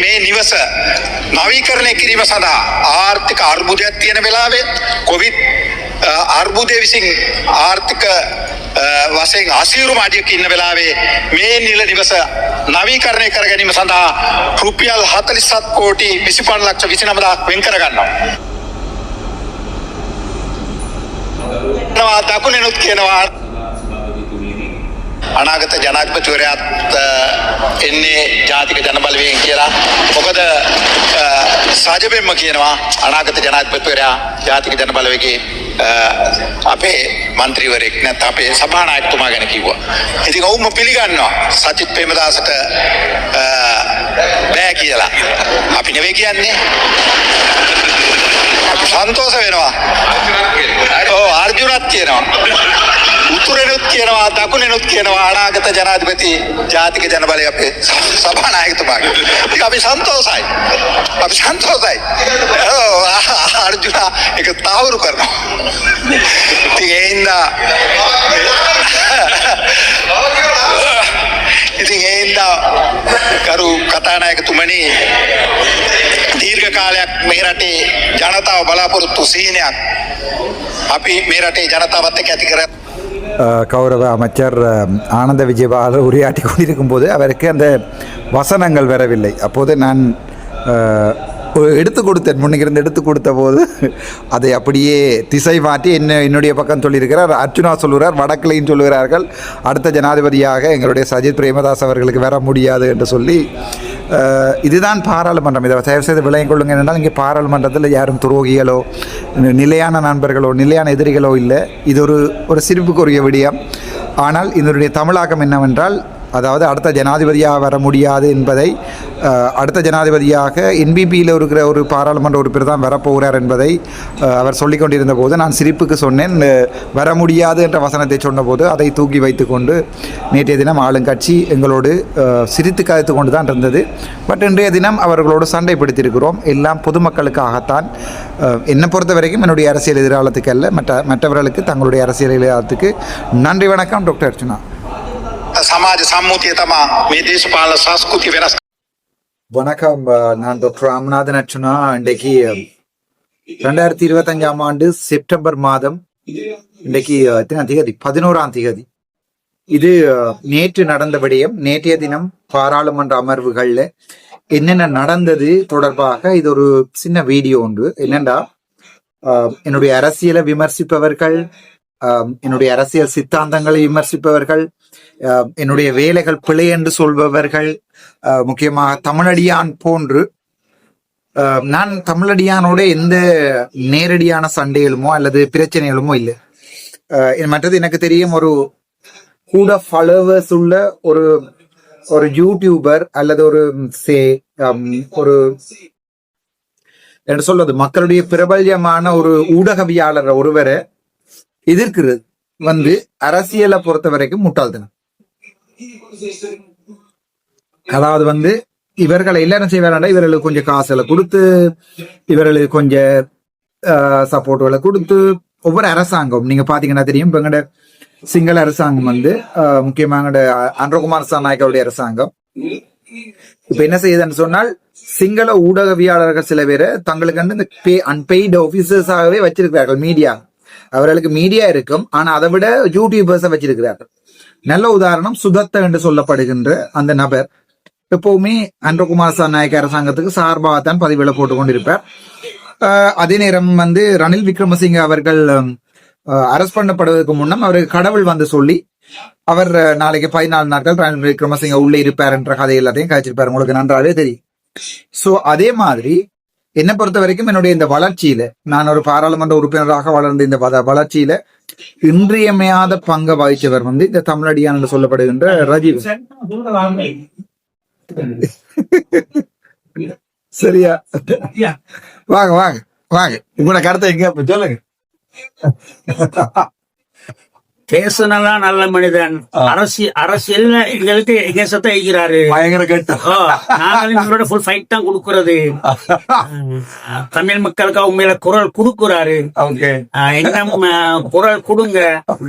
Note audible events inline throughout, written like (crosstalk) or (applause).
මේ නිවස නවීකරණය කිරීම සඳහා ආර්ථික අර්බුදයක් තියෙන වෙලාවේ කොවිත් අර්බුදය විසින් ආර්ථික වසයෙන් අසීරු මාඩියක ඉන්න වෙලාවේ මේ නිල නිවස නවීකරණය කර ගැනීම සඳහා රුපියල් හතලිසත් කෝටි විසිපන් ලක්ෂ විසිනමදක් වෙන් කරගන්නවා. නවා දකුණෙනුත් කියනවා අනාගත ජනාධිපතිවරයාත් අ, එන්නේ ජාතික ජනබලවයෙන් කියලා මොකද අ, සාජබෙන්ම කියනවා අනාගත ජනාධිපතිවරයා ජාතික ජනබලවගේ අපේ මන්ත්‍රීවරෙක් නැත් අපේ සභානායකතුමා ගැන කිව්වා. ඉතින් ඔවුන්ම පිළිගන්නවා සචිත් ප්‍රේමදාසට අ, බෑ කියලා. අපි නෙවෙයි කියන්නේ. සන්තෝෂ වෙනවා. ඕ අර්ජුනත් කියනවා. උතුරෙනුත් කියනවා දකුණෙනුත් කියනවා අනාගත ජනාධිපති ජාතික ජනබලය අපේ සභානායකතුමාගේ. ඉතින් අපි සන්තෝෂයි. අපි සන්තෝෂයි. ඔව් අර්ජුන ඒක තහවුරු කරනවා. ඉතින් ඒ හින්දා ඉතින් ඒ හින්දා කරු කතානායකතුමනි मेराटे जनता बलापूर तुसीन्यात अपि मेराटे जनता बत्ते कैतिकरत கௌரவ அமைச்சர் ஆனந்த விஜயபாலு உரையாட்டி கொண்டிருக்கும் போது அவருக்கு அந்த வசனங்கள் வரவில்லை அப்போது நான் எடுத்து கொடுத்தேன் முன்னிருந்து எடுத்து கொடுத்த போது அதை அப்படியே திசை மாற்றி என்ன என்னுடைய பக்கம் சொல்லியிருக்கிறார் அர்ச்சுனா சொல்கிறார் வடக்கிலையும் சொல்லுகிறார்கள் அடுத்த ஜனாதிபதியாக எங்களுடைய சஜித் பிரேமதாஸ் அவர்களுக்கு வர முடியாது என்று சொல்லி இதுதான் பாராளுமன்றம். இதை தயவு செய்து விளங்கிக் கொள்ளுங்க என்றால் இங்கே பாராளுமன்றத்தில் யாரும் துரோகிகளோ நிலையான நண்பர்களோ நிலையான எதிரிகளோ இல்லை. இது ஒரு ஒரு சிரிப்புக்குரிய விடயம். ஆனால் இதனுடைய தமிழாக்கம் என்னவென்றால் அதாவது அடுத்த ஜனாதிபதியாக வர முடியாது என்பதை அடுத்த ஜனாதிபதியாக என்பிபியில் இருக்கிற ஒரு பாராளுமன்ற உறுப்பினர் தான் வரப்போகிறார் என்பதை அவர் சொல்லிக் கொண்டிருந்த போது நான் சிரிப்புக்கு சொன்னேன். வர முடியாது என்ற வசனத்தை சொன்னபோது அதை தூக்கி வைத்துக்கொண்டு நேற்றைய தினம் ஆளுங்கட்சி எங்களோடு சிரித்து கதைத்து கொண்டு தான் இருந்தது. பட் இன்றைய தினம் அவர்களோடு சண்டை பிடித்திருக்கிறோம் எல்லாம் பொதுமக்களுக்காகத்தான். என்னை பொறுத்த வரைக்கும் என்னுடைய அரசியல் எதிர்காலத்துக்கு அல்ல. மற்ற மற்றவர்களுக்கு தங்களுடைய அரசியல் எதிராளத்துக்கு நன்றி வணக்கம் டாக்டர் அர்ச்சனா சமாஜ சம்மூத்தியதமா மே தேசபால சாஸ்கிருதி வெரஸ் வணக்கம் நான் டாக்டர் ராமநாதன் அர்ச்சுனா இன்றைக்கு ரெண்டாயிரத்தி இருபத்தஞ்சாம் ஆண்டு செப்டம்பர் மாதம் இன்றைக்கு எத்தனை திகதி பதினோராம் திகதி இது நேற்று நடந்த விடயம் நேற்றைய தினம் பாராளுமன்ற அமர்வுகள்ல என்னென்ன நடந்தது தொடர்பாக இது ஒரு சின்ன வீடியோ ஒன்று என்னண்டா என்னுடைய அரசியலை விமர்சிப்பவர்கள் என்னுடைய அரசியல் சித்தாந்தங்களை விமர்சிப்பவர்கள் என்னுடைய வேலைகள் பிழை என்று சொல்பவர்கள் முக்கியமாக தமிழடியான் போன்று நான் தமிழடியானோட எந்த நேரடியான சண்டைகளுமோ அல்லது பிரச்சனைகளுமோ இல்லை. மற்றது எனக்கு தெரியும் ஒரு கூட ஃபாலோவர்ஸ் உள்ள ஒரு ஒரு யூடியூபர் அல்லது ஒரு சே ஒரு என்ன சொல்றது மக்களுடைய பிரபல்யமான ஒரு ஊடகவியாளர் ஒருவரை எதிர்க்கிறது. வந்து அரசியலை பொறுத்த வரைக்கும் முட்டாள்தனம் அதாவது வந்து இவர்களை எல்லாரும் செய்வாரா இவர்களுக்கு கொஞ்சம் காசுகளை கொடுத்து இவர்களுக்கு கொஞ்சம் சப்போர்ட்டுகளை கொடுத்து ஒவ்வொரு அரசாங்கம் நீங்க பாத்தீங்கன்னா தெரியும் இப்ப எங்கட சிங்கள அரசாங்கம் வந்து முக்கியமாக அன்றகுமார் சாநாயக்கருடைய அரசாங்கம். இப்ப என்ன செய்யுதுன்னு சொன்னால் சிங்கள ஊடகவியாளர்கள் சில பேரை தங்களுக்கு வந்து இந்த பே அன்பெய்டு ஆபீசர்ஸாகவே வச்சிருக்கிறார்கள் மீடியா அவர்களுக்கு மீடியா இருக்கும். ஆனா அதை விட யூடியூபர்ஸை வச்சிருக்கிறார்கள். நல்ல உதாரணம் சுதத்த என்று சொல்லப்படுகின்ற அந்த நபர். எப்பவுமே அன்றகுமார் சாநாயக்க அரசாங்கத்துக்கு சார்பாகத்தான் பதிவுகளை போட்டு கொண்டிருப்பார் ஆஹ் அதே நேரம் வந்து ரணில் விக்ரமசிங்க அவர்கள் அரஸ்ட் பண்ணப்படுவதற்கு முன்னம் அவருக்கு கடவுள் வந்து சொல்லி அவர் நாளைக்கு பதினாலு நாட்கள் ரணில் விக்ரமசிங்க உள்ளே இருப்பார் என்ற கதை எல்லாத்தையும் காய்ச்சிருப்பார். உங்களுக்கு நன்றாகவே தெரியும். சோ அதே மாதிரி என்னை பொறுத்த வரைக்கும் என்னுடைய இந்த வளர்ச்சியில நான் ஒரு பாராளுமன்ற உறுப்பினராக வளர்ந்த இந்த வளர்ச்சியில இன்றியமையாத பங்கு வகிச்சவர் வந்து இந்த தமிழடியான் என்று சொல்லப்படுகின்ற ரஜீவ். சரியா? வாங்க வாங்க வாங்க. உங்களோட கருத்தை எங்க சொல்லுங்க. பேசுனதான் நல்ல மனிதன். அரசியல் அரசியல் எங்களுக்கு எகேசத்தை இருக்கிறாரு பயங்கர கேட்டோம் ஓ, நாங்களும் இவரோட ஃபுல் ஃபைட் தான் கொடுக்கறது. (laughs) தமிழ் மக்களுக்கு உண்மையில குரல் கொடுக்குறாரு. ஆஹ், குரல் கொடுங்க.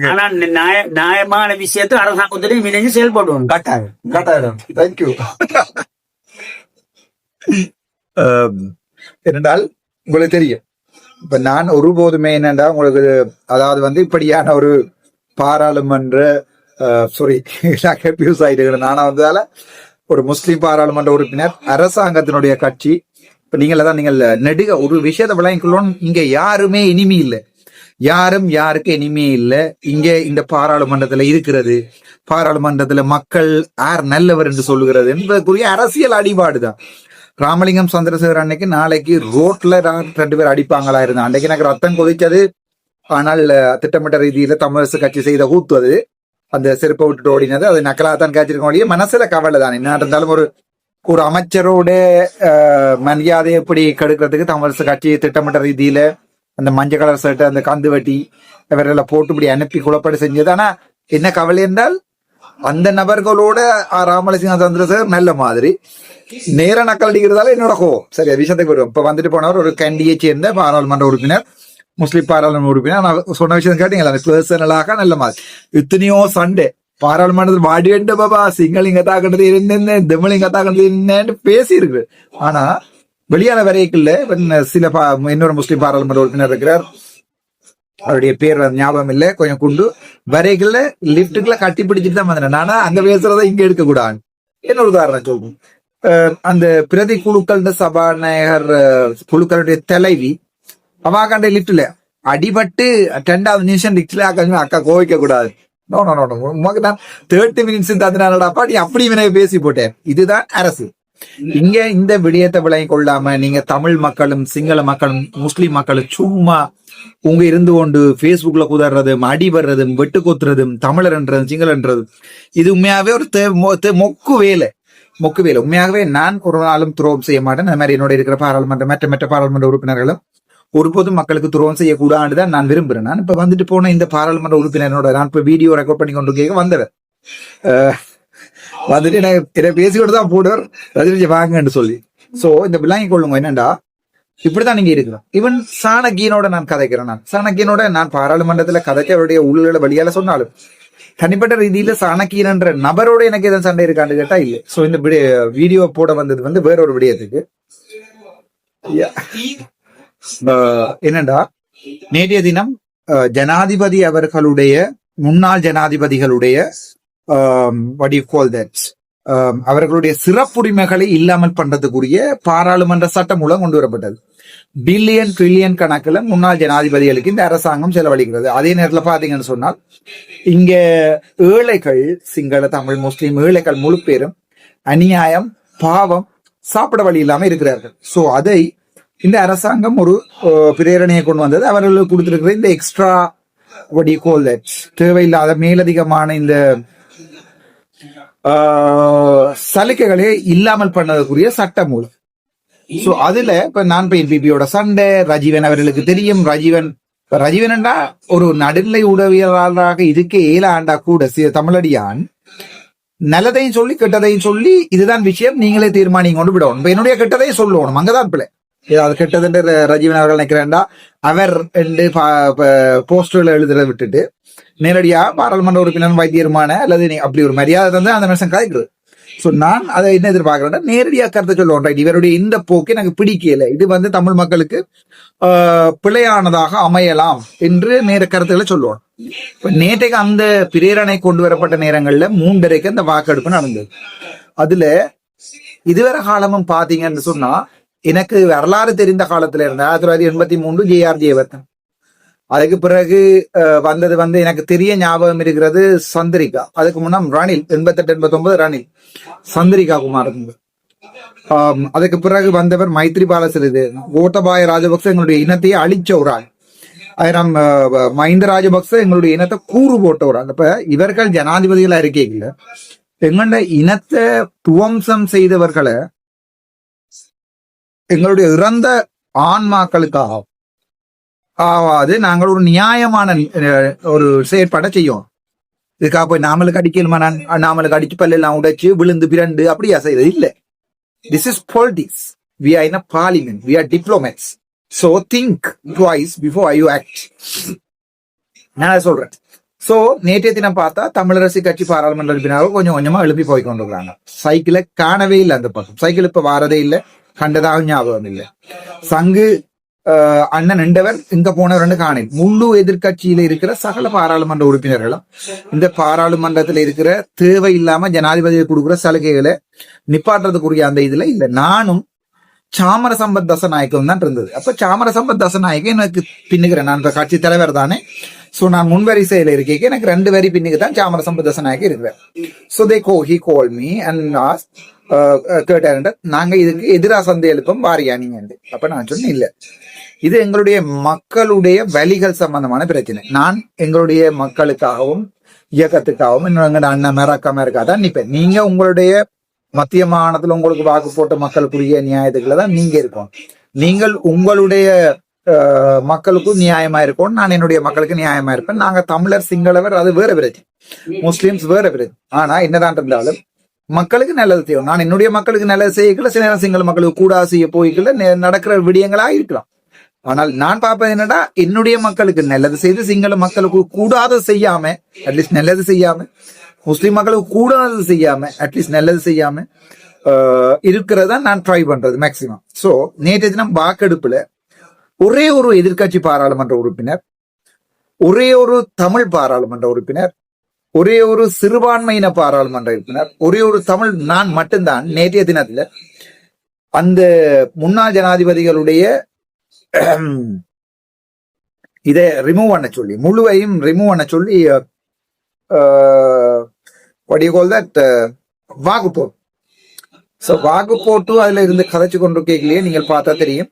ஆனா நியாய நியாயமான விஷயத்தை அரசாங்கத்திலையும் இணைஞ்சு செயல்படுவோம் கட்டாயம் கட்டாயம். தேங்க்யூ (laughs) ஏனென்றால் உங்களுக்கு தெரியும். இப்ப நான் ஒருபோதுமே என்னண்டா உங்களுக்கு அதாவது வந்து இப்படியான ஒரு பாராளுமன்ற சாரி நான் கன்ஃபியூஸ் ஆயிட்டு நானா வந்ததால ஒரு முஸ்லீம் பாராளுமன்ற உறுப்பினர் அரசாங்கத்தினுடைய கட்சி. இப்ப நீங்கள தான் நீங்கள் நெடுக ஒரு விஷயத்தை விளங்கிக்கொள்ளணும். இங்க யாருமே இனிமே இல்லை. யாரும் யாருக்கு இனிமே இல்லை. இங்கே இந்த பாராளுமன்றத்துல இருக்கிறது. பாராளுமன்றத்துல மக்கள் யார் நல்லவர் என்று சொல்லுகிறது என்பதற்குரிய அரசியல் அடிபாடுதான் ராமலிங்கம் சந்திரசேகர் அன்னைக்கு நாளைக்கு ரோட்ல ரெண்டு பேர் அடிப்பாங்களா இருந்தா. அன்னைக்கு எனக்கு ரத்தம் கொதிச்சது. ஆனால் திட்டமிட்ட ரீதியில தமிழரசு கட்சி செய்த கூத்து அது. அந்த செருப்பை விட்டுட்டு ஓடினது. அது நக்கலா தான் காய்ச்சிருக்கோம் ஒழிய மனசுல கவலை தான். என்ன இருந்தாலும் ஒரு ஒரு அமைச்சரோட மரியாதை எப்படி கெடுக்கிறதுக்கு தமிழரசு கட்சி திட்டமிட்ட ரீதியில அந்த மஞ்சள் கலர் ஷர்ட் அந்த கந்து வட்டி இவரெல்லாம் போட்டு இப்படி அனுப்பி குழப்படி செஞ்சது. ஆனா என்ன கவலை என்றால் அந்த நபர்களோட ராமலட்சுமி சந்திரசேகர் நல்ல மாதிரி நேர நக்கல் அடிக்கிறதால என்னோட கோவம். சரி விஷயத்துக்கு வருவோம். இப்ப வந்துட்டு போனவர் ஒரு கண்டியை சேர்ந்த பாராளுமன்ற உறுப்பினர். முஸ்லீம் பாராளுமன்ற உறுப்பினர். நான் சொன்ன விஷயம் கேட்டீங்களா அந்த பர்சனலாக நல்ல மாதிரி. இத்தனையோ சண்டே. பாராளுமன்றத்தில் வாடி வேண்டு பாபா சிங்களிங்க தாக்கிறது என்ன இங்க தாக்கண்டது என்னன்னு பேசி இருக்கு ஆனா வெளியான வரைக்குள்ள சில பா- இன்னொரு முஸ்லீம் பாராளுமன்ற உறுப்பினர் இருக்கிறார். அவருடைய பேர் ஞாபகம் இல்லை கொஞ்சம் குண்டு. வரைகள்ல லிப்டுக்குள்ள கட்டி பிடிச்சிட்டு தான் வந்தேன். நானா அங்க பேசுறதை இங்க எடுக்க கூடாது என்ன உதாரணம் சொல்றேன் அந்த பிரதி குழுக்கள் சபாநாயகர் குழுக்களுடைய தலைவி அவாக்காண்ட லிப்ட்ல அடிபட்டு ரெண்டாவது நிமிஷம் லிப்ட்ல அக்கா அக்கா கோவிக்க கூடாது நோ நோ நோ உமக்கு நான் தேர்ட்டி மினிட்ஸ் தந்தினாலடாப்பா நீ அப்படி இவனை பேசி போட்டேன் இதுதான் அரசு இங்க இந்த விடயத்தை விளங்கி கொள்ளாம நீங்க தமிழ் மக்களும் சிங்கள மக்களும் முஸ்லிம் மக்களும் சும்மா உங்க இருந்து கொண்டு பேஸ்புக்ல குதறதும் அடி வர்றதும் வெட்டு கொத்துறதும் தமிழர்ன்றதும் சிங்களன்றதும் இது உண்மையாவே ஒரு தே- மொக்கு வேலை மொக்கு வேலை உண்மையாகவே நான் ஒரு நாளும் துரோகம் செய்ய மாட்டேன் அந்த மாதிரி என்னோட இருக்கிற பாராளுமன்ற மற்ற மற்ற பாராளுமன்ற உறுப்பினர்களும் ஒருபோதும் மக்களுக்கு துரோகம் செய்யக்கூடாது தான் நான் விரும்புகிறேன் நான் இப்ப வந்துட்டு போன இந்த பாராளுமன்ற உறுப்பினரோட நான் இப்போ வீடியோ ரெக்கார்ட் பண்ணி கொண்டு கேட்க வந்தவர் வந்துட்டு எனக்கு என்ன பேசிக்கிட்டு தான் போடுவார் ரஜினி வாங்கன்னு சொல்லி. சோ இந்த விளங்கி கொள்ளுங்க என்னண்டா? இப்படிதான் நீங்க இருக்கிறோம். ஈவன் சாணக்கியனோட நான் கதைக்கிறேன் நான். சாணக்கியனோட நான் பாராளுமன்றத்துல கதைக்க அவருடைய உள்ள வழியால சொன்னாலும் தனிப்பட்ட ரீதியில சாணக்கியன் என்ற நபரோட எனக்கு எதுவும் சண்டை இருக்கான்னு கேட்டா இல்ல. சோ இந்த வீடியோ போட வந்தது வந்து வேற ஒரு விடயத்துக்கு Yeah. என்னண்டா? நேற்றைய தினம் ஜனாதிபதி அவர்களுடைய முன்னாள் ஜனாதிபதிகளுடைய தட் அவர்களுடைய சிறப்புரிமைகளை இல்லாமல் பண்றதுக்குரிய பாராளுமன்ற சட்டம் மூலம் கொண்டு வரப்பட்டது. பில்லியன் ட்ரில்லியன் கணக்கில் முன்னாள் ஜனாதிபதிகளுக்கு இந்த அரசாங்கம் செலவழிக்கிறது. அதே நேரத்துல பாத்தீங்கன்னு சொன்னால் இங்க ஏழைகள் சிங்கள தமிழ் முஸ்லீம் ஏழைகள் முழு பேரும் அநியாயம் பாவம் சாப்பிட வழி இல்லாம இருக்கிறார்கள். சோ அதை இந்த அரசாங்கம் ஒரு பிரேரணையை கொண்டு வந்தது. அவர்களுக்கு கொடுத்திருக்கிற இந்த எக்ஸ்ட்ரா வடி கோல் தேவையில்லாத மேலதிகமான இந்த ஆஹ், இல்லாமல் பண்ணதுக்குரிய சட்ட மூலம் சோ அதுல இப்ப நான் இப்ப என்பிபியோட சண்டை ரஜீவன் அவர்களுக்கு தெரியும். ரஜீவன் ரஜீவன்டா ஒரு நடுநிலை உடவியலாளராக இருக்க ஏழு ஆண்டா கூட தமிழடியான். நல்லதையும் சொல்லி கெட்டதையும் சொல்லி இதுதான் விஷயம். நீங்களே தீர்மானிங்க கொண்டு விடணும். என்னுடைய கெட்டதையும் சொல்லணும். அங்கதான் பிள்ளை. ஏதாவது கெட்டதுன்னு ரஜீவன் அவர்கள் நினைக்கிறேன்டா. அவர் என்று போஸ்டர்ல எழுதுறத விட்டுட்டு நேரடியா பாராளுமன்ற உறுப்பினர் வைத்தியருமான அல்லது அப்படி ஒரு மரியாதை தந்து அந்த மனுஷன் கதைக்கிறது ஸோ நான் அதை என்ன எதிர்பார்க்கிறேன்னா நேரடியா கருத்தை சொல்லுவோம். ரைட் இவருடைய இந்த போக்கு எனக்கு பிடிக்கல. இது வந்து தமிழ் மக்களுக்கு ஆஹ், பிழையானதாக அமையலாம் என்று நேர கருத்துக்களை சொல்லுவோம். இப்ப நேற்றைக்கு அந்த பிரேரணை கொண்டு வரப்பட்ட நேரங்களில் மூன்றரைக்கு அந்த வாக்கெடுப்பு நடந்தது. அதுல இதுவரை காலமும் பாத்தீங்கன்னு சொன்னா எனக்கு வரலாறு தெரிந்த காலத்துல இருந்தேன் ஆயிரத்தி தொள்ளாயிரத்தி எண்பத்தி மூன்று ஜேஆர் ஜெயவர்தன் அதுக்கு பிறகு அஹ், வந்தது வந்து எனக்கு தெரிய ஞாபகம் இருக்கிறது சந்திரிகா. அதுக்கு முன்னாம் ரணில் எண்பத்தெட்டு எண்பத்தி ஒன்பது ரணில். சந்திரிகா குமார் அதுக்கு பிறகு வந்தவர் மைத்ரிபால சிறிதேவன் கோட்டபாய ராஜபக்ச எங்களுடைய இனத்தையே அழிச்ச ஒரு ஆள். ஆயிரம் அஹ், மஹிந்த ராஜபக்ச எங்களுடைய இனத்தை கூறு போட்ட ஒரு ஆள். அப்ப இவர்கள் ஜனாதிபதிகளா இருக்கீங்கள எங்களோட இனத்தை துவம்சம் செய்தவர்களை எங்களுடைய இறந்த ஆன்மாக்களுக்காக ஆவாது. நாங்கள் ஒரு நியாயமான ஒரு செயற்பாடை செய்யும் இதுக்காக போய் நாமளுக்கு அடிக்கலுமா? நான் நாமளுக்கு அடிச்சு பல்லெல்லாம் உடைச்சு விழுந்து பிறண்டு அப்படியா செய்யறது இல்லை. This is politics we are in a parliament we are diplomats so think twice before I you act நான் சொல்றேன். சோ நேற்றைய தினம் பார்த்தா தமிழரசு கட்சி பாராளுமன்ற உறுப்பினர்கள் கொஞ்சம் கொஞ்சமா எழுப்பி போய் கொண்டு வராங்க சைக்கிளை காணவே இல்லை அந்த பக்கம். சைக்கிள் இப்ப வாரதே இல்லை. கண்டதாக ஞாபகம் இல்லை. சங்கு அண்ணன் நின்றவர் இங்க போனவர் காணேன். முழு எதிர்கட்சியில இருக்கிற சகல பாராளுமன்ற உறுப்பினர்களும் இந்த பாராளுமன்றத்தில் இருக்கிற தேவை இல்லாம ஜனாதிபதி கொடுக்குற சலுகைகளை நிப்பாட்டுறதுக்குரிய அந்த இதுல இல்ல. நானும் சாமர சம்பத் தசநாயக்கம் தான் இருந்தது. அப்ப சாமர சம்பத் தசநாயகம் எனக்கு பின்னுகிறேன். நான் இப்ப கட்சி தலைவர் தானே. சோ நான் முன்வரிசையில இருக்கேன். எனக்கு ரெண்டு வரி பின்னுக்கு தான் சாமர சம்பத் தசநாயகம் இருக்கிறேன் so they go he call me and கேட்டாரு நாங்க இதுக்கு எதிராக சந்தை எழுப்பம் வாரியா நீங்க அப்ப நான் சொன்னேன் இல்ல இது எங்களுடைய மக்களுடைய வழிகள் சம்பந்தமான பிரச்சனை நான் எங்களுடைய மக்களுக்காகவும் இயக்கத்துக்காகவும் இன்னும் அண்ணன் மேரக்கா மேரக்கா தான் நிப்பேன் நீங்க உங்களுடைய மத்திய மாகாணத்துல உங்களுக்கு வாக்கு போட்ட மக்களுக்குரிய நியாயத்துக்குள்ள தான் நீங்க இருக்கும் நீங்கள் உங்களுடைய மக்களுக்கும் நியாயமா இருக்கும் நான் என்னுடைய மக்களுக்கு நியாயமா இருப்பேன் நாங்க தமிழர் சிங்களவர் அது வேற பிரச்சனை முஸ்லிம்ஸ் வேற பிரச்சனை ஆனா என்னதான் இருந்தாலும் மக்களுக்கு நல்லது செய்யும் நான் என்னுடைய மக்களுக்கு நல்லது செய்யக்கல சில நேரம் சிங்கள மக்களுக்கு கூடா செய்ய போய்க்கல நடக்கிற விடயங்களா இருக்கலாம். ஆனால் நான் பார்ப்பது என்னடா என்னுடைய மக்களுக்கு நல்லது செய்து சிங்கள மக்களுக்கு கூடாத செய்யாம அட்லீஸ்ட் நல்லது செய்யாம முஸ்லீம் மக்களுக்கு கூடாதது செய்யாம அட்லீஸ்ட் நல்லது செய்யாம இருக்கிறதா நான் ட்ரை பண்றது மேக்சிமம் சோ நேற்று தினம் வாக்கெடுப்புல ஒரே ஒரு எதிர்க்கட்சி பாராளுமன்ற உறுப்பினர் ஒரே ஒரு தமிழ் பாராளுமன்ற உறுப்பினர் ஒரே ஒரு சிறுபான்மையின பாராளுமன்ற உறுப்பினர் ஒரே ஒரு தமிழ் நான் மட்டும்தான் நேற்றைய தினத்துல அந்த முன்னாள் ஜனாதிபதிகளுடைய இதை ரிமூவ் பண்ண சொல்லி முழுவையும் ரிமூவ் பண்ண சொல்லி வடிகோல் தட் வாக்கு போட்டு ஸோ வாக்கு போட்டு அதுல இருந்து கதைச்சு கொண்டு கேட்கலையே நீங்கள் பார்த்தா தெரியும்.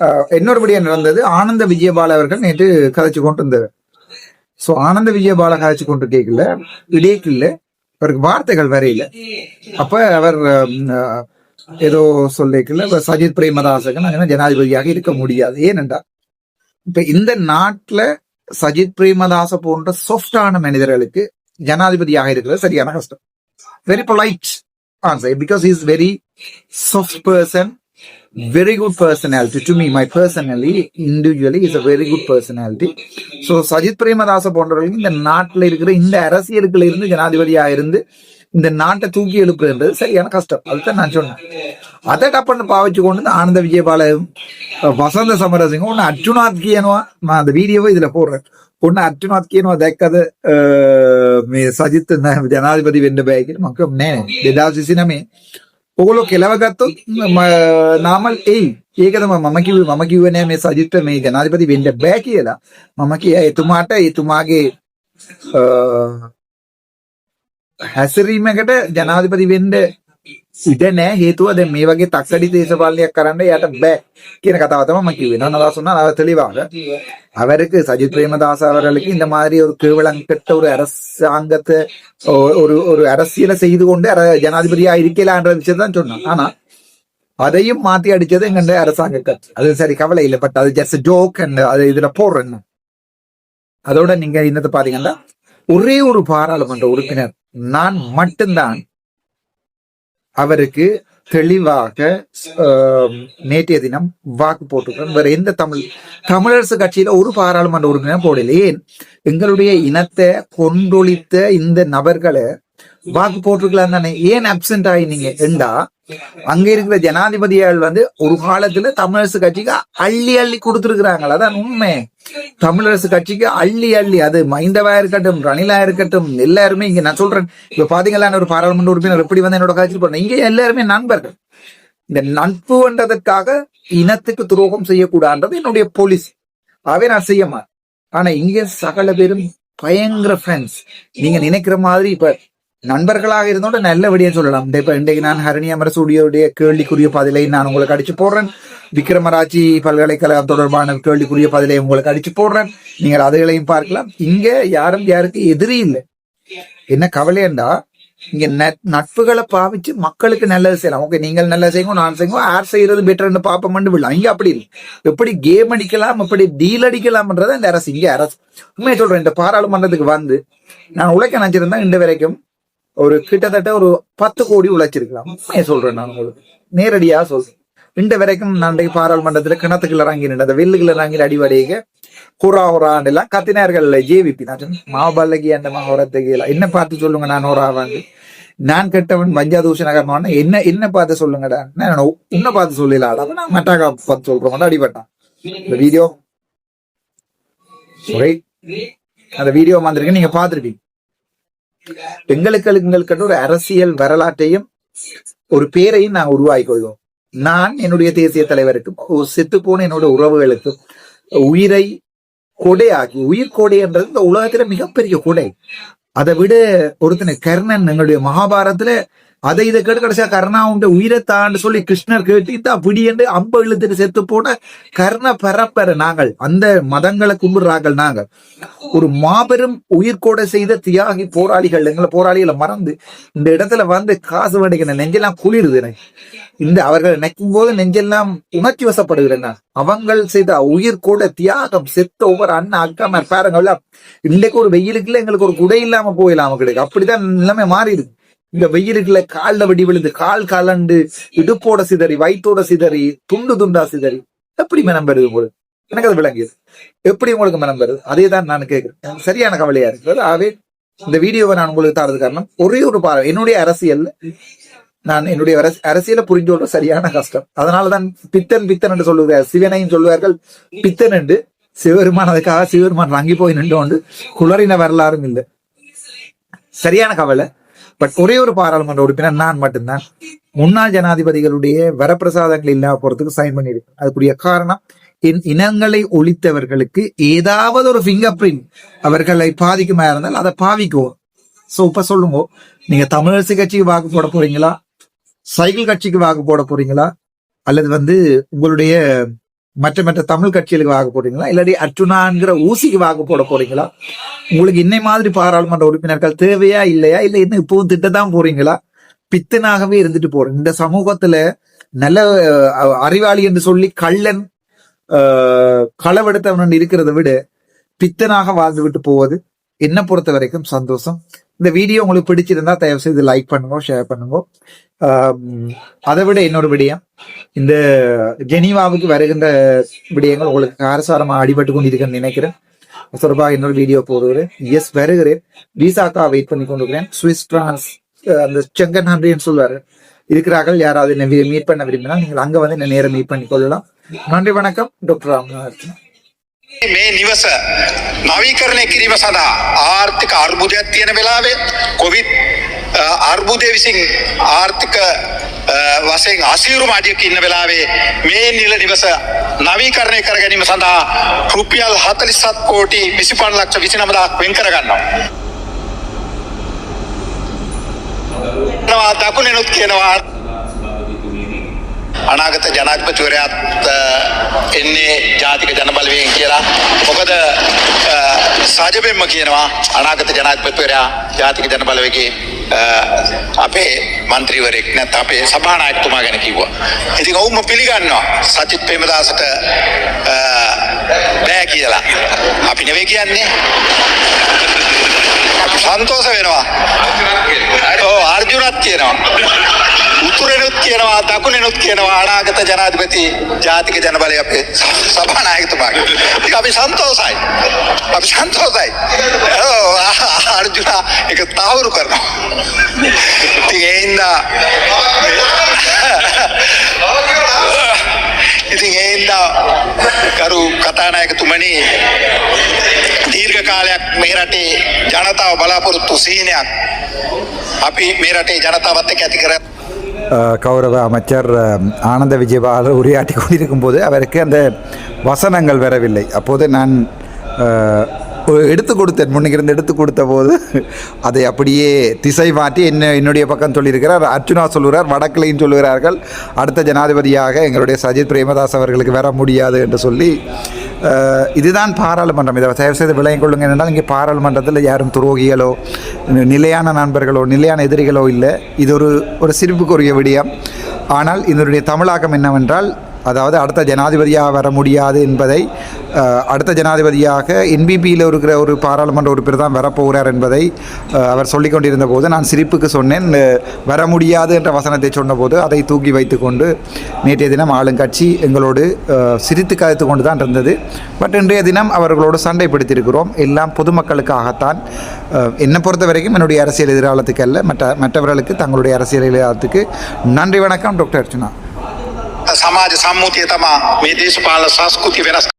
அஹ், இன்னொருபடியா நடந்தது? ஆனந்த விஜயபால அவர்கள் நேற்று கதைச்சு கொண்டு இருந்தார் ஸோ ஆனந்த விஜய கதைச்சு கொண்டு கேட்கல இடையில அவருக்கு வார்த்தைகள் வரையில. அப்ப அவர் ஏதோ சொல்லிக்கல. சஜித் பிரேமதாசகன் அங்கே ஜனாதிபதியாக இருக்க முடியாது. ஏனென்றா இப்ப இந்த நாட்டுல சஜித் பிரேமதாச போன்ற சாஃப்டான மனிதர்களுக்கு ஜனாதிபதியாக இருக்கிறது சரியான கஷ்டம். Very polite answer because is very soft person very good personality to me. My personally individually is a very good personality. So Sajith Premadasa போன்றவர்களுக்கு இந்த நாட்டில் இருக்கிற இந்த அரசியலுக்குள்ள இருந்து ஜனாதிபதியாக இருந்து இந்த நாட்டை தூக்கி எழுப்புன்றது சரியான கஷ்டம். அதுதான் நான் சொன்னேன். அதை டப்புன்னு பாவச்சு கொண்டு ஆனந்த விஜயபாலயம் வசந்த சமரசிங்கம் ஒன்று அர்ஜுனாத் கியனுவா நான் அந்த வீடியோவை இதில் போடுறேன். ஒன்று அர்ஜுனாத் கியனுவா தேக்கது சஜித் ஜனாதிபதி வென்று பயக்கிற மக்கள் நேனே சிசினமே. කියලා මම කිව්වා නෑ නෑ 2029 ඔගොල්ලෝ කෙලවගත්තොත් ම- නාමල් එයි ඒක තමයි මම කිව්වේ මම කිව්වේ නෑ මේ සජිත්ට මේ ජනාධිපති වෙන්න බෑ කියලා. මම කිය එතුමාට එතුමාගේ අ, හැසිරීමකට ජනාධිපති වෙන්න ඉඩ නෑ හේතුව දැන් මේ වගේ තක්කඩි දේශපාලනයක් කරන්න යට බෑ කියන කතාව තමයි මම කිව්වේ. නෝන දාස් උනා தெளிவாக அவருக்கு சஜித் பிரேமதாஸ் அவர்களுக்கு இந்த மாதிரி ஒரு கேவலங்கட்ட ஒரு அரசாங்கத்தை ஒரு ஒரு அரசியலை செய்து கொண்டு ஜனாதிபதியா இருக்கலான்ற விஷயத்தை தான் சொன்னான் ஆனா அதையும் மாத்தி அடிச்சது எங்க அரசாங்க கட்சி அது சரி கவலை இல்லை பட் அது ஜஸ்ட் ஜோக் அது இதுல போடுறேன் அதோட நீங்க இன்னது பாத்தீங்கன்னா ஒரே ஒரு பாராளுமன்ற உறுப்பினர் நான் மட்டும்தான் அவருக்கு தெளிவாக நேற்றைய தினம் வாக்கு போட்டுக்கிறோம் வேற எந்த தமிழ் தமிழரசு கட்சியில ஒரு பாராளுமன்ற உறுப்பினர் போடல. எங்களுடைய இனத்தை கொண்டொழித்த இந்த நபர்களை வாக்கு போட்டிருக்கலாம் தானே? ஏன் அப்சென்ட் ஆயினீங்க என்றா அங்க இருக்கிற ஜனாதிபதிகள் வந்து ஒரு காலத்துல தமிழரசு கட்சிக்கு அள்ளி அள்ளி கொடுத்துருக்குறாங்க அதான் உண்மை. தமிழரசு கட்சிக்கு அள்ளி அள்ளி. அது மைந்தவா இருக்கட்டும் ரணிலா இருக்கட்டும் எல்லாருமே இங்க நான் சொல்றேன். இப்ப பாத்தீங்களா ஒரு பாராளுமன்ற உறுப்பினர் எப்படி வந்து என்னோட கட்சியில் போறேன் இங்க எல்லாருமே நண்பர்கள். இந்த நட்புன்றதற்காக இனத்துக்கு துரோகம் செய்யக்கூடாதுன்றது என்னுடைய போலீஸ் அவே நான் செய்ய மாட்டேன். ஆனா இங்க சகல பேரும் பயங்கர ஃப்ரெண்ட்ஸ் நீங்க நினைக்கிற மாதிரி இப்ப நண்பர்களாக இருந்தோட நல்லபடியா சொல்லலாம். இப்ப இன்றைக்கு நான் ஹரணி அமரசூடியோடைய கேள்விக்குரிய பதிலை நான் உங்களுக்கு அடிச்சு போடுறேன். விக்ரமராஜி பல்கலைக்கழகம் தொடர்பான கேள்விக்குரிய பதிலை உங்களுக்கு அடிச்சு போடுறேன். நீங்கள் அதுகளையும் பார்க்கலாம். இங்க யாரும் யாருக்கு எதிரி இல்லை. என்ன கவலையண்டா? இங்க நட்- நட்புகளை பாவிச்சு மக்களுக்கு நல்லது செய்யலாம். ஓகே நீங்கள் நல்லது செய்யுங்க நான் செய்யுங்க யார் செய்யறது பெட்டர்னு பாப்போம்னு விடலாம். இங்க அப்படி இல்லை. எப்படி கேம் அடிக்கலாம் எப்படி டீல் அடிக்கலாம்ன்றத இந்த அரசு இங்க அரசு. உண்மையை சொல்றேன் இந்த பாராளுமன்றத்துக்கு வந்து நான் உழைக்க நினைச்சிருந்தேன் இந்த வரைக்கும் ஒரு கிட்டத்தட்ட ஒரு பத்து கோடி உழைச்சிருக்கலாம். உண்மையை சொல்றேன் நான் உங்களுக்கு. நேரடியா சொல்றேன் இந்த வரைக்கும் நான் பாராளுமன்றத்துல கிணத்துக்குள்ள இறங்கி நின்று அந்த வெள்ளுக்குள்ள இறங்கி அடிவடைக குரா ஹுரான் எல்லாம் கத்தினார்கள் ஜேவிபி. நான் சொன்னேன் அந்த மகோரத்துக்கு என்ன பார்த்து சொல்லுங்க நான் ஹுராவாண்டு நான் கெட்டவன் வஞ்சாதூஷணகரமான என்ன என்ன பார்த்து சொல்லுங்கடா. நான் உன்னை பார்த்து சொல்லலாடா நான் மெட்டாக்கா பார்த்து சொல்றோம் அடிபட்டான். இந்த வீடியோ அந்த வீடியோ வந்திருக்கு. நீங்க பாத்துருப்பீங்க எங்களுக்கு எங்களுக்கு ஒரு அரசியல் வரலாற்றையும் ஒரு பேரையும் நான் உருவாக்கி கொள்வோம். நான் என்னுடைய தேசிய தலைவருக்கும் செத்து போன என்னோட உறவுகளுக்கும் உயிரை கொடையாக்கி உயிர் கொடைன்றது இந்த உலகத்துல மிகப்பெரிய கொடை. அதை விட ஒருத்தனை கர்ணன் எங்களுடைய மகாபாரதத்துல அதை இதை கேட்டு கடைசியா கர்ணா உண்ட உயிரை தாண்டு சொல்லி கிருஷ்ணர் கேட்டு பிடி என்று அம்ப இழுத்துட்டு செத்து போன கர்ண பரப்பர நாங்கள். அந்த மதங்களை கும்பிடுறார்கள் நாங்கள். ஒரு மாபெரும் உயிர்கோடை செய்த தியாகி போராளிகள் எங்களை போராளிகளை மறந்து இந்த இடத்துல வந்து காசு வேண்டிக்கிற நெஞ்செல்லாம் குளிருது எனக்கு. இந்த அவர்கள் நினைக்கும் போது நெஞ்செல்லாம் உணர்ச்சி வசப்படுகிறேன் நான் அவங்கள் செய்த உயிர் கூட தியாகம் செத்த ஒவ்வொரு அண்ணா அக்கா பாருங்க இன்னைக்கு ஒரு வெயிலுக்குள்ள எங்களுக்கு ஒரு குடை இல்லாம போயிடலாம் கிடைக்கும் அப்படிதான் நிலைமை மாறி இருக்கு இந்த வெயிலுக்குள்ள கால்ல வெடி விழுந்து கால் கலண்டு இடுப்போட சிதறி வயிற்றோட சிதறி துண்டு துண்டா சிதறி. எப்படி மனம் பெறுது உங்களுக்கு? எனக்கு அது விளங்கியது. எப்படி உங்களுக்கு மனம் பெறுது அதே தான் நான் கேட்கிறேன் சரியான கவலையா இருக்கிறது ஆகவே இந்த வீடியோவை நான் உங்களுக்கு தரது காரணம் ஒரே ஒரு பார்வை என்னுடைய அரசியல்ல நான் என்னுடைய அரச- அரசியலை புரிஞ்சு கொள்ற சரியான கஷ்டம். அதனாலதான் பித்தன் பித்தன் என்று சொல்லுவார் சிவனையும் சொல்லுவார்கள் பித்தன் என்று. சிவபெருமான் அதுக்காக சிவபெருமான் வாங்கி போய் நின்று கொண்டு குளறின வரலாறும் இல்லை. சரியான கவலை. பட் ஒரே ஒரு பாராளுமன்ற உறுப்பினர் நான் மட்டும்தான். முன்னாள் ஜனாதிபதிகளுடைய வரப்பிரசாதங்கள் இல்லாம போறதுக்கு சைன் பண்ணியிருக்கேன். அதுக்குரிய காரணம் என் இனங்களை ஒழித்தவர்களுக்கு ஏதாவது ஒரு ஃபிங்கர் பிரிண்ட் அவர்களை பாதிக்குமா இருந்தால் அதை பாவிக்குவோம். ஸோ இப்ப சொல்லுங்க நீங்க தமிழரசு கட்சிக்கு வாக்கு போட போறீங்களா? சைக்கிள் கட்சிக்கு வாக்கு போட போறீங்களா? அல்லது வந்து உங்களுடைய மற்ற மற்ற தமிழ் கட்சிகளுக்கு வாக்கு போடுறீங்களா? இல்லாட்டி அர்ஜுனாங்கிற ஊசிக்கு வாக்கு போட போறீங்களா? உங்களுக்கு இன்னை மாதிரி பாராளுமன்ற உறுப்பினர்கள் தேவையா இல்லையா? இல்ல இன்னும் இப்பவும் திட்டத்தான் போறீங்களா? பித்தனாகவே இருந்துட்டு போறோம் இந்த சமூகத்துல நல்ல அறிவாளி என்று சொல்லி கள்ளன் களவெடுத்தவன் இருக்கிறத விட பித்தனாக வாழ்ந்து விட்டு போவது என்ன பொறுத்த வரைக்கும் சந்தோஷம். இந்த வீடியோ உங்களுக்கு பிடிச்சிருந்தா தயவு செய்து லைக் பண்ணுங்க ஷேர் பண்ணுங்க. அதை விட இன்னொரு விடயம். இந்த ஜெனீவாவுக்கு வருகின்ற விடயங்கள் உங்களுக்கு காரசாரமாக அடிபட்டு கொண்டிருக்கேன்னு நினைக்கிறேன். அது தொடர்பாக இன்னொரு வீடியோ போடுகிறேன். எஸ் வருகிறேன். விசாக்கா வெயிட் பண்ணி கொண்டிருக்கிறேன். சுவிஸ் பிரான்ஸ் அந்த செங்கன் ஹண்ட்ரின்னு சொல்லுவாரு இருக்கிறார்கள் யாராவது என்னை மீட் பண்ண விரும்பினால் நீங்கள் அங்கே வந்து என்ன நேரம் மீட் பண்ணி கொள்ளலாம். நன்றி வணக்கம். டாக்டர் ராமநாதன். මේ නිවස නවීකරණය කිරීම සඳහා ආර්ථික අර්බුදයක් තියෙන වෙලාවේ කොවිත් අර්බුදය විසින් ආර්ථික වසයෙන් අසීරු මාජයක ඉන්න වෙලාවේ මේ නිල නිවස නවීකරණය කර ගැනීම සඳහා රුපියල් හතලිසත් කෝටි විසිපන් ලක්ෂ විසිනමදක් වෙන් කරගන්නවා. නවා දකුණෙනුත් කියනවා අනාගත ජනාධිපතිවරයාත් අ, එන්නේ ජාතික ජනබලවයෙන් කියලා මොකද අ, සාජපෙන්ම කියනවා අනාගත ජනාධිපතිවරයා ජාතික ජනබලවගේ අ, අපේ මන්ත්‍රීවරෙක් නැත් අපේ සභානායකතුමා ගැන කිව්වා. ඉතින් ඔවුන්ම පිළිගන්නවා සචිත් ප්‍රේමදාසට අ, බෑ කියලා. අපි නෙවෙයි කියන්නේ. සන්තෝෂ වෙනවා. ඕ අර්ජුනත් කියනවා. උතුරෙනුත් කියනවා දකුණෙනුත් කියනවා අනාගත ජනාධිපති ජාතික ජනබලය අපේ සභානායකතුමාගේ. ඉතින් අපි සන්තෝසයි. අපි සන්තෝසයි. ඔව්, අර්ජුන එක තහවුරු කරනවා. ඉතින් ඒ හින්දා ඉතින් ඒ හින්දා කරු කතානායකතුමනි දීර්ඝ කාලයක් මේ රටේ ජනතාව බලාපොරොත්තු සීනයක් අපි මේ රටේ ජනතාවත් එක්ක ඇති කර அஹ், கௌரவ அமைச்சர் அஹ், ஆனந்த விஜயபாலர் உரையாற்றி கொண்டிருக்கும் போது அவருக்கு அந்த வசனங்கள் வரவில்லை அப்போது நான் அஹ், ஒரு எடுத்து கொடுத்தேன் முன்னிருந்து எடுத்து கொடுத்த போது அதை அப்படியே திசை மாற்றி என்ன என்னுடைய பக்கம் சொல்லியிருக்கிறார் அர்ச்சுனா சொல்லுகிறார் வடக்கிலையும் சொல்லுகிறார்கள் அடுத்த ஜனாதிபதியாக எங்களுடைய சஜித் பிரேமதாஸ் அவர்களுக்கு வர முடியாது என்று சொல்லி அஹ், இதுதான் பாராளுமன்றம். இதை தயவு செய்து விளங்கிக் கொள்ளுங்க என்றால் இங்கே பாராளுமன்றத்தில் யாரும் துரோகிகளோ நிலையான நண்பர்களோ நிலையான எதிரிகளோ இல்லை. இது ஒரு ஒரு சிரிப்புக்குரிய விடயம். ஆனால் இதனுடைய தமிழாக்கம் என்னவென்றால் அதாவது அடுத்த ஜனாதிபதியாக வர முடியாது என்பதை அடுத்த ஜனாதிபதியாக என்பிபியில் இருக்கிற ஒரு பாராளுமன்ற உறுப்பினர் தான் வரப்போகிறார் என்பதை அவர் சொல்லி கொண்டிருந்த போது நான் சிரிப்புக்கு சொன்னேன். வர முடியாது என்ற வசனத்தை சொன்னபோது அதை தூக்கி வைத்துக்கொண்டு நேற்றைய தினம் ஆளுங்கட்சி எங்களோடு சிரித்து கதைத்து கொண்டு தான் இருந்தது. பட் இன்றைய தினம் அவர்களோடு சண்டை பிடித்திருக்கிறோம் எல்லாம் பொதுமக்களுக்காகத்தான். என்னை பொறுத்த வரைக்கும் என்னுடைய அரசியல் எதிர்காலத்துக்கு அல்ல. மற்ற மற்றவர்களுக்கு தங்களுடைய அரசியல் எதிர்காலத்துக்கு நன்றி வணக்கம் டாக்டர் அர்ச்சனா සමාජ සම්මුතිය තමා මේ දේශපාලන සංස්කෘතිය වෙනස්